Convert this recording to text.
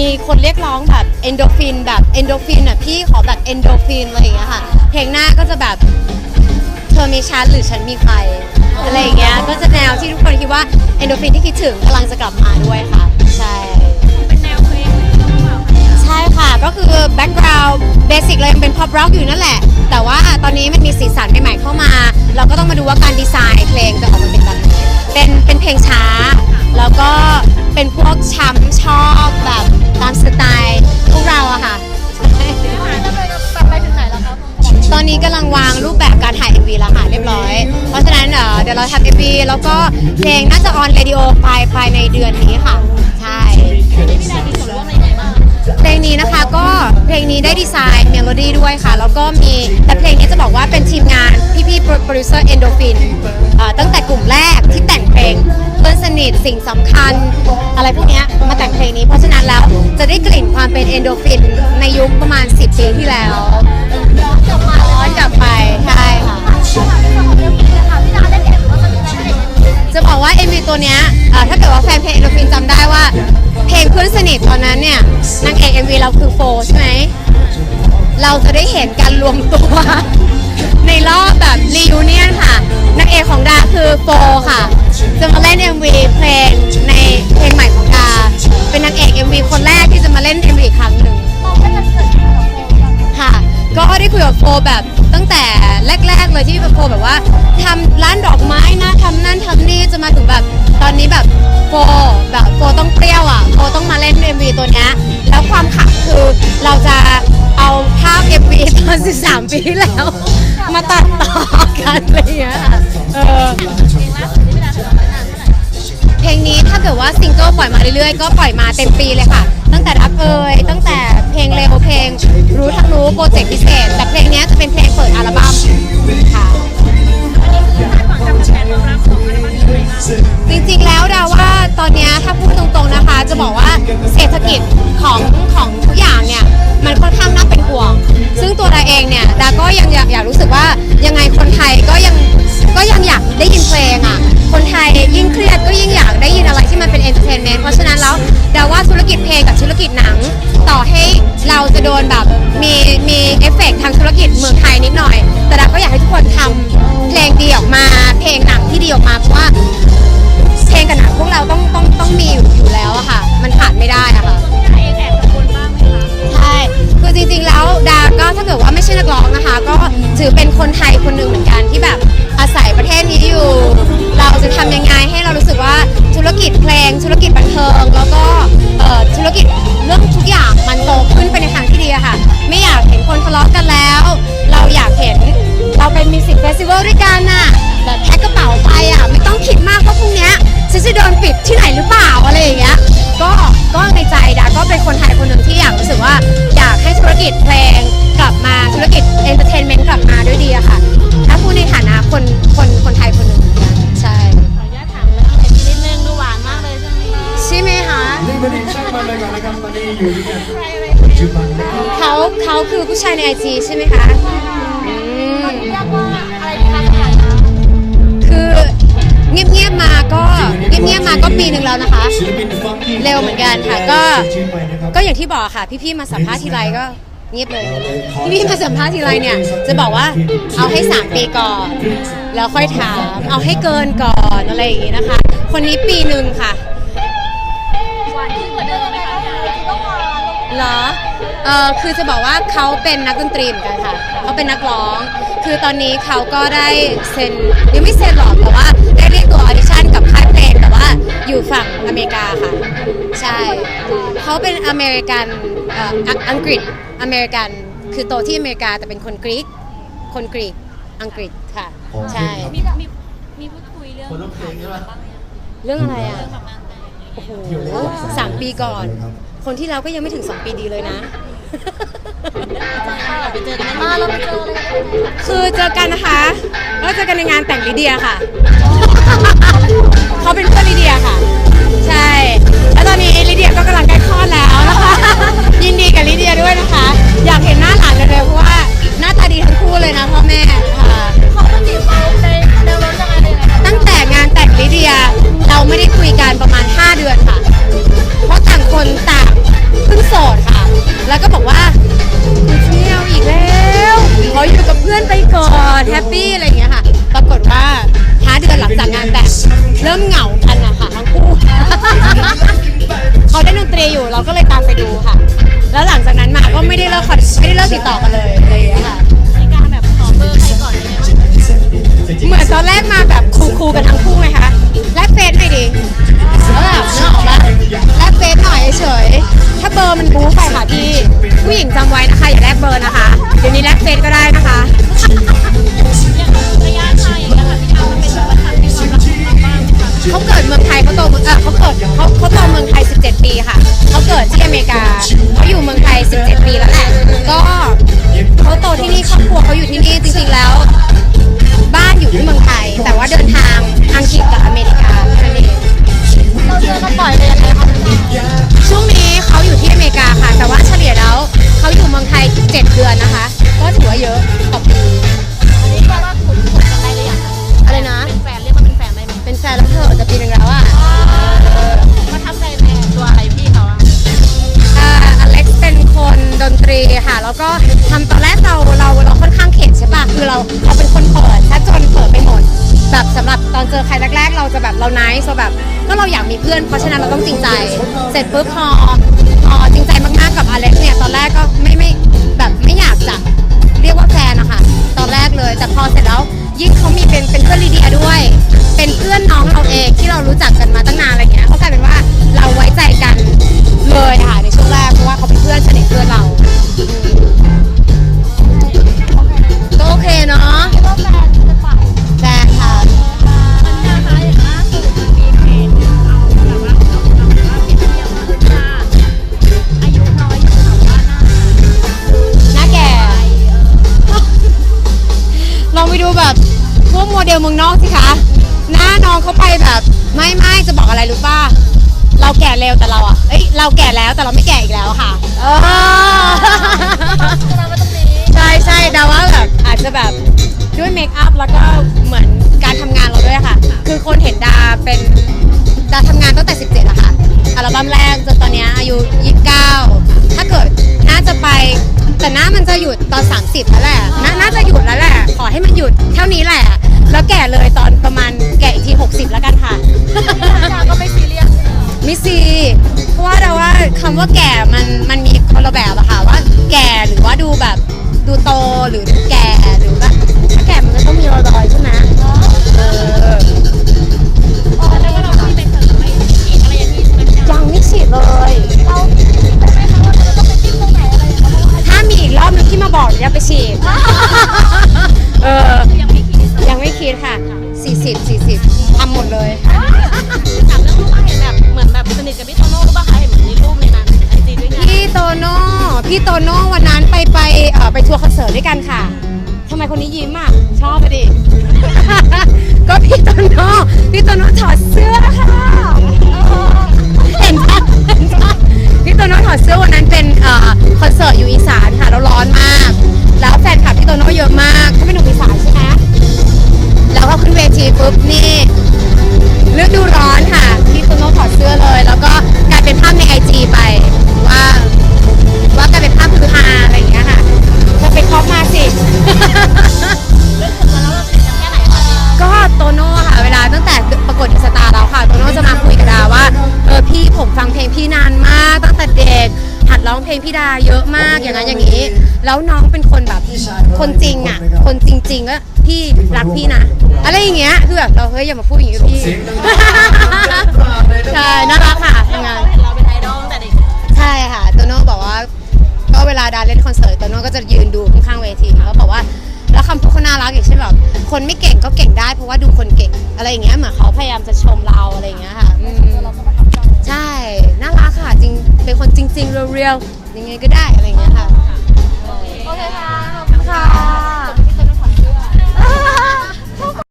มีคนเรียกร้องแบบเอนโดฟินแบบเอนโดฟินอะพี่ขอแบบเอนโดฟินอะไรอย่างเงี้ยค่ะ เพลงหน้าก็จะแบบเธอมีฉันหรือฉันมีใครอะไรอย่างเงี้ยก็จะแนวที่ทุกคนคิดว่าเอนโดฟินที่คิดถึงกำลังจะกลับมาด้วยค่ะ ใช่เป็นแนวเพลงเลยหรือเปล่าคะใช่ค่ะก็คือแบ็กกราวด์เบสิกเลยยังเป็น pop rock อยู่นั่นแหละ แต่ว่าตอนนี้มันมีสีสันใหม่ๆเข้ามา เราก็ต้องมาดูว่าการดีไซน์เพลงจะออกมาเป็นแบบ เป็นเป็นเพลงช้า แล้วก็เป็นพวกช้ำชอบแบบตามสไตล์พวกเราอะค่ะ ตอนนี้กำลังวางรูปแบบการถ่าย MV แล้วค่ะเรียบร้อย เพราะฉะนั้นเอ่อเดี๋ยวเราทำ MV แล้วก็เพลงน่าจะออนเรดิโอภายภายในเดือนนี้ค่ะ ใช่พี่แดนมีส่วนร่วมอะไรยังไงบ้างเพลงนี้นะคะก็เพลงนี้ได้ดีไซน์เมโลดี้ด้วยค่ะ แล้วก็มีแต่เพลงนี้จะบอกว่าเป็นทีมงานพี่ๆโปรดิวเซอร์เอนโดฟินตั้งแต่กลุ่มแรก สิ่งสำคัญ อะไรพวกเนี้ยมาแต่งเพลงนี้ เพราะฉะนั้นแล้วจะได้กลิ่นความเป็นเอนโดฟินในยุคประมาณ 10 ปีที่แล้วย้อนกลับไปใช่ค่ะ จะบอกว่า MV ตัวเนี้ยเอ่อถ้าเกิดว่าแฟนเพลงเอนโดฟินจำได้ว่า เพลงเพื่อนสนิทตอนนั้นเนี่ยนางเอก MV เราคือโฟใช่ไหม เราจะได้เห็นการรวมตัว ในรอบแบบรี u n เนียนค่ะนางเอกของดาคือโฟค่ะ จะมาเล่น MV เพลงในเพลงใหม่ของดาเป็นนางเอก MV คนแรกที่จะมาเล่น MV อีกครั้งหนึ่งค่ะ ก็ได้คุยกับโฟแบบตั้งแต่แรก ๆ เลยที่โฟแบบว่าทำร้านดอกไม้นะทำนั่นทำนี่จะมาถึงแบบตอนนี้แบบโฟแบบโฟต้องเปรี้ยวอะโฟต้องมาเล่น MV ตัวเนี้ยแล้วความขำคือเราจะเอาภาพ MV ตอน 13 ปีที่แล้ว มาตัดต่อกันอะไรอย่างเงี้ยค่ะ ลงนี้ถ้าเกิดว่าซิงเกิลปล่อยมาเรื่อยๆ ก็ปล่อยมาเต็มปีเลยค่ะ ตั้งแต่รับเอยตั้งแต่เพลงเร็วเพลง รู้ทั้งรู้โปรเจกต์พิเศษ แต่เพลงนี้จะเป็นเพลงเปิดอัลบั้มค่ะคาดหวังกับกระแสตอบรับของอัลบั้มนี้ยังไงบ้างจริงๆแล้วดาว่าตอนนี้ถ้าพูดตรงๆนะคะ จะบอกว่าเศรษฐกิจของของทุกอย่างเนี่ยมันค่อนข้างน่าเป็นห่วง ซึ่งตัวดาเองเนี่ยดาก็ยังอยากอยากรู้สึกว่ายังไงคนไทยก็ยังก็ยังอยากได้ยินเพลง แล้วดาว่าธุรกิจเพลงกับธุรกิจหนัง ต่อให้เราจะโดนแบบมีมีเอฟเฟกต์ทางธุรกิจเมืองไทยนิดหน่อย แต่ดาก็อยากให้ทุกคนทำเพลงดีออกมาเพลงหนังที่ดีออกมาเพราะว่าเพลงกับหนังพวกเราต้องต้องต้องมีอยู่อยู่แล้วอะค่ะ มันขาดไม่ได้อะค่ะพี่แดนเองแอบกังวลบ้างไหมคะใช่คือจริงๆแล้วดาก็ถ้าเกิดว่าไม่ใช่นักร้องนะคะ ก็ถือเป็นคนไทยคนหนึ่งเหมือนกันที่แบบอาศัยประเทศนี้อยู่ เราจะทำยังไงให้เรารู้สึกว่าธุรกิจเพลงธุรกิจบันเทิงแล้วก็เอ่อธุ รกิจเรื่องทุกอย่างมันโตขึ้นไปในทางที่ดีอะค่ะ ไม่อยากเห็นคนทะเลาะกันแล้ว เราอยากเห็นเราเป็นมิวสิกเฟสติวัลด้วยกันน่ะแบบแพ็คกระเป๋าไปอะไม่ต้องคิดมากว่าพรุ่งนี้ฉันจะโดนปิดที่ไหนหรือเปล่าอะไรอย่างเงี้ยก็ก็ในใจดาก็เป็นคนไทยคนหนึ่งที่อยากรู้สึกว่าอยากให้ธุรกิจเพลงกลับมาธุรกิจเอนเตอร์เทนเมนต์กลับมาด้วยดีอะค่ะถ้าพูดในฐานะคนคนคนไทยคนหนึ่ง อยู่ที่ใครอะไรปัจจุบันนะเขาเขาคือผู้ชายในไอจีใช่ไหมคะอืมเรียกว่าอะไรดีคะขนาดนั้นคือเงียบๆมาก็เงียบๆมาก็ปีหนึ่งแล้วนะคะ ศิลปินฟังกี้เร็วเหมือนกันค่ะ ก็ชีวิตไปนะครับก็อย่างที่บอกค่ะ พี่ๆมาสัมภาษณ์ทีไรก็เงียบเลย พี่ๆมาสัมภาษณ์ทีไรเนี่ย จะบอกว่าเอาให้3ปีก่อน แล้วค่อยถาม เอาให้เกินก่อนอะไรอย่างงี้นะคะ คนนี้ปีหนึ่งค่ะ เหรอเออคือจะบอกว่าเขาเป็นนักดนตรีเหมือนกันค่ะเขาเป็นนักร้อง คือตอนนี้เขาก็ได้เซ็นยังไม่เซ็นหรอกแต่ว่าได้เรียกตัวออดิชั่นกับค่ายเพลงแต่ว่าอยู่ฝั่งอเมริกาค่ะ ใช่เขาเป็นอเมริกันเอ่ออังอังกฤษอเมริกันคือโตที่อเมริกาแต่เป็นคนกรีกคนกรีกอังกฤษค่ะ ใช่ มีมีมีพูดคุยเรื่องขายเงินบ้างไหมคะเรื่องอะไรอะแบบงานแต่งอะไรอย่างเงี้ย โอ้โหสามปีก่อน ค คนที่เราก็ยังไม่ถึงสองปีดีเลยนะ ไปเจอกันมาเราไปเจอน คือเจอกันนะคะก็เจอกันในงานแต่งลิเดียค่ะ ติดต่อกันเลยอะไรอย่างเงี้ยค่ะ ในการแบบขอเบอร์ใครก่อนเลยเหมือนตอนแรกมาแบบคูลๆกันทั้งคู่ไงคะแลกเฟซหน่อยดิแล้วแบบนึกออกปะแลกเฟซหน่อยเฉยๆถ้าเบอร์มันบู๊ไปค่ะพี่ ผู้หญิงจำไว้นะคะอย่าแลกเบอร์นะคะ เดี๋ยวนี้แลกเฟซก็ได้นะคะางอังกฤษกับอเมริกาแค่นั้นเองเราเจอกันบ่อยเลยยังไงคะพี่ดาวช่วงนี้เขาอยู่ที่อเมริกาค่ะ แต่ว่าเฉลี่ยแล้วเขาอยู่เมืองไทย7เดือนนะคะ ก็ถือว่าเยอะต่อปี อันนี้เรียกว่าคุ้นคุ้นกันได้หรือยังคะอะไรนะ เป็นแฟนเรียกว่าเป็นแฟนได้ไหมเป็นแฟนแล้วเธอะจะปีหนึงแล้วอะประทับใจในตัวอะไรพี่เขาอะอ่าอเล็กซ์เป็นคนดนตรีค่ะ แล้วก็ทำตอนแรก แบบสำหรับตอนเจอใครแรกๆ เราจะแบบเราไนท์เราแบบก็เราอยากมีเพื่อนเพราะฉะนั้นเราต้องจริงใจ เสร็จปุ๊บพอพอจริง เขาไปแบบไม่ไม่จะบอกอะไรรู้ป่ะเราแก่เร็วแต่เราอะเอ้ยเราแก่แล้วแต่เราไม่แก่อีกแล้วค่ะเออแสดงว่าตรงนี้ใช่ใช่ดาว่าแบบอาจจะแบบด้วยเมคอัพแล้วก็เหมือนการทำงานเราด้วยค่ะ คือคนเห็นดาเป็นดาทำงานตั้งแต่ 17อะค่ะอัลบั้มแรกจนตอนเนี้ยอายุ 29 ถ้าเกิดน่าจะไป แต่น่ามันจะหยุดตอน 30แล้วแหละนาน่าจะหยุดแล้วแหละ ขอให้มันหยุดเท่านี้แหละ แล้วแก่เลยตอนประมาณแก่อีกที 60 แล้วกันค่ะดาก็ไม่ซีเรียสมิซีเพราะว่าเราว่าคำว่าแก่มันมันมีคนละแบบ พลงพี่ดาเยอะมากอย่างนั้นอย่างนี้ แล้วน้องเป็นคนแบบคนจริงอะ คนจริงๆก็พี่รักพี่นะอะไรอย่างเงี้ยคือแบบเราเฮ้ยอย่ามาพูดอย่างนี้กับพี่ใช่น่ารักค่ะทำงานเขาเห็นเราเป็นไอดอลตั้งแต่เด็กใช่ค่ะโตโน่บอกว่า ก็เวลาดาเล่นคอนเสิร์ตโตโน่ก็จะยืนดูข้างๆเวทีแล้วบอกว่าแล้วคำพูดเขาน่ารักอย่างเช่นแบบคนไม่เก่งก็เก่งได้เพราะว่าดูคนเก่งอะไรอย่างเงี้ยเหมือนเขาพยายามจะชมเราอะไรอย่างเงี้ยค่ะอืมใช่น่ารักค่ะจริง เป็นคนจริงๆเรียวๆยังไงก็ได้อะไรอย่างเงี้ยค่ะ โอเคค่ะ ขอบคุณค่ะ